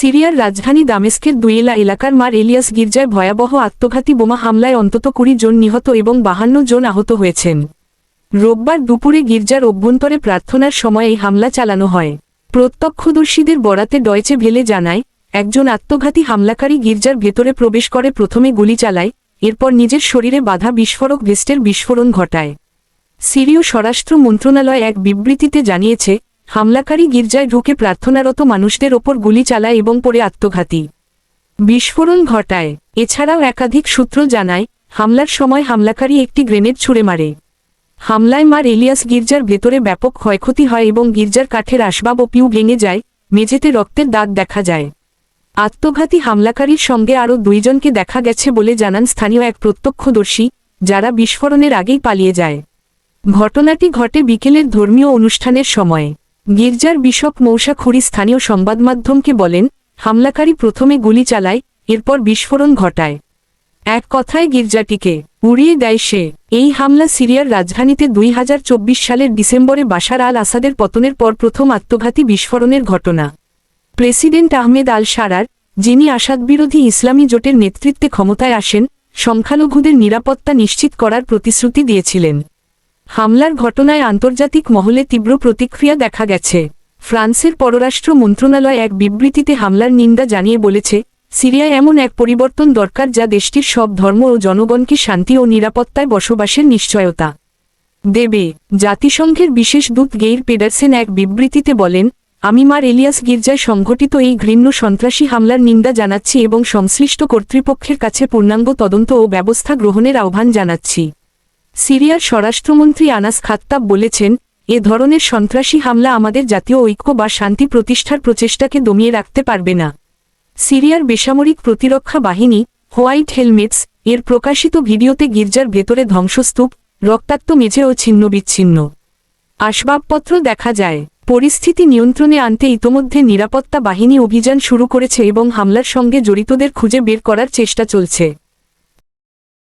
সিরিয়ার রাজধানী দামেস্কের দুয়েলা এলাকার মার এলিয়াস গির্জায় ভয়াবহ আত্মঘাতী বোমা হামলায় অন্তত কুড়ি জন নিহত এবং বাহান্ন জন আহত হয়েছেন। রোববার দুপুরে গির্জার অভ্যন্তরে প্রার্থনার সময় এই হামলা চালানো হয়। প্রত্যক্ষদর্শীদের বরাতে ডয়চে ভেলে জানায়, একজন আত্মঘাতী হামলাকারী গির্জার ভেতরে প্রবেশ করে প্রথমে গুলি চালায়, এরপর নিজের শরীরে বাধা বিস্ফোরক ভেস্টের বিস্ফোরণ ঘটায়। সিরীয় স্বরাষ্ট্র মন্ত্রণালয় এক বিবৃতিতে জানিয়েছে হামলাকারী গির্জায় ঢুকে প্রার্থনারত মানুষদের ওপর গুলি চালায় এবং পরে আত্মঘাতী। বিস্ফোরণ ঘটায়। এছাড়াও একাধিক সূত্র জানায়, হামলার সময় হামলাকারী একটি গ্রেনেড ছুড়ে মারে। হামলায় মার এলিয়াস গির্জার ভেতরে ব্যাপক ক্ষয়ক্ষতি হয় এবং গির্জার কাঠের আসবাব ও পিউ ভেঙে যায়, মেঝেতে রক্তের দাগ দেখা যায়। আত্মঘাতী হামলাকারীর সঙ্গে আরও দুইজনকে দেখা গেছে বলে জানান স্থানীয় এক প্রত্যক্ষদর্শী, যারা বিস্ফোরণের আগেই পালিয়ে যায়। ঘটনাটি ঘটে বিকেলের ধর্মীয় অনুষ্ঠানের সময়ে। গির্জার বিশপ মৌসা খুরি স্থানীয় সংবাদমাধ্যমকে বলেন, হামলাকারী প্রথমে গুলি চালায়, এরপর বিস্ফোরণ ঘটায়। এক কথায় গির্জাটিকে উড়িয়ে দেয় সে। এই হামলা সিরিয়ার রাজধানীতে দুই হাজার চব্বিশ সালের ডিসেম্বরে বাশার আল আসাদের পতনের পর প্রথম আত্মঘাতী বিস্ফোরণের ঘটনা। প্রেসিডেন্ট আহমেদ আল সারার, যিনি আসাদ বিরোধী ইসলামী জোটের নেতৃত্বে ক্ষমতায় আসেন, সংখ্যালঘুদের নিরাপত্তা নিশ্চিত করার প্রতিশ্রুতি দিয়েছিলেন। হামলার ঘটনায় আন্তর্জাতিক মহলে তীব্র প্রতিক্রিয়া দেখা গেছে। ফ্রান্সের পররাষ্ট্র মন্ত্রণালয় এক বিবৃতিতে হামলার নিন্দা জানিয়ে বলেছে, সিরিয়ায় এমন এক পরিবর্তন দরকার যা দেশটির সব ধর্ম ও জনগণকে শান্তি ও নিরাপত্তায় বসবাসের নিশ্চয়তা দেবে। জাতিসংঘের বিশেষ দূত গেইর পেডারসেন এক বিবৃতিতে বলেন আমি মার এলিয়াস গির্জায় সংঘটিত এই ঘৃণ্য সন্ত্রাসী হামলার নিন্দা জানাচ্ছি এবং সংশ্লিষ্ট কর্তৃপক্ষের কাছে পূর্ণাঙ্গ তদন্ত ও ব্যবস্থা গ্রহণের আহ্বান জানাচ্ছি। সিরিয়ার স্বরাষ্ট্রমন্ত্রী আনাস খাত্তাব বলেছেন, এ ধরনের সন্ত্রাসী হামলা আমাদের জাতীয় ঐক্য বা শান্তি প্রতিষ্ঠার প্রচেষ্টাকে দমিয়ে রাখতে পারবে না। সিরিয়ার বেসামরিক প্রতিরক্ষা বাহিনী, হোয়াইট হেলমেটস, এর প্রকাশিত ভিডিওতে গির্জার ভেতরে ধ্বংসস্তূপ, রক্তাক্ত মেঝে ও ছিন্নবিচ্ছিন্ন আসবাবপত্র দেখা যায়। পরিস্থিতি নিয়ন্ত্রণে আনতে ইতোমধ্যে নিরাপত্তা বাহিনী অভিযান শুরু করেছে এবং হামলার সঙ্গে জড়িতদের খুঁজে বের করার চেষ্টা চলছে।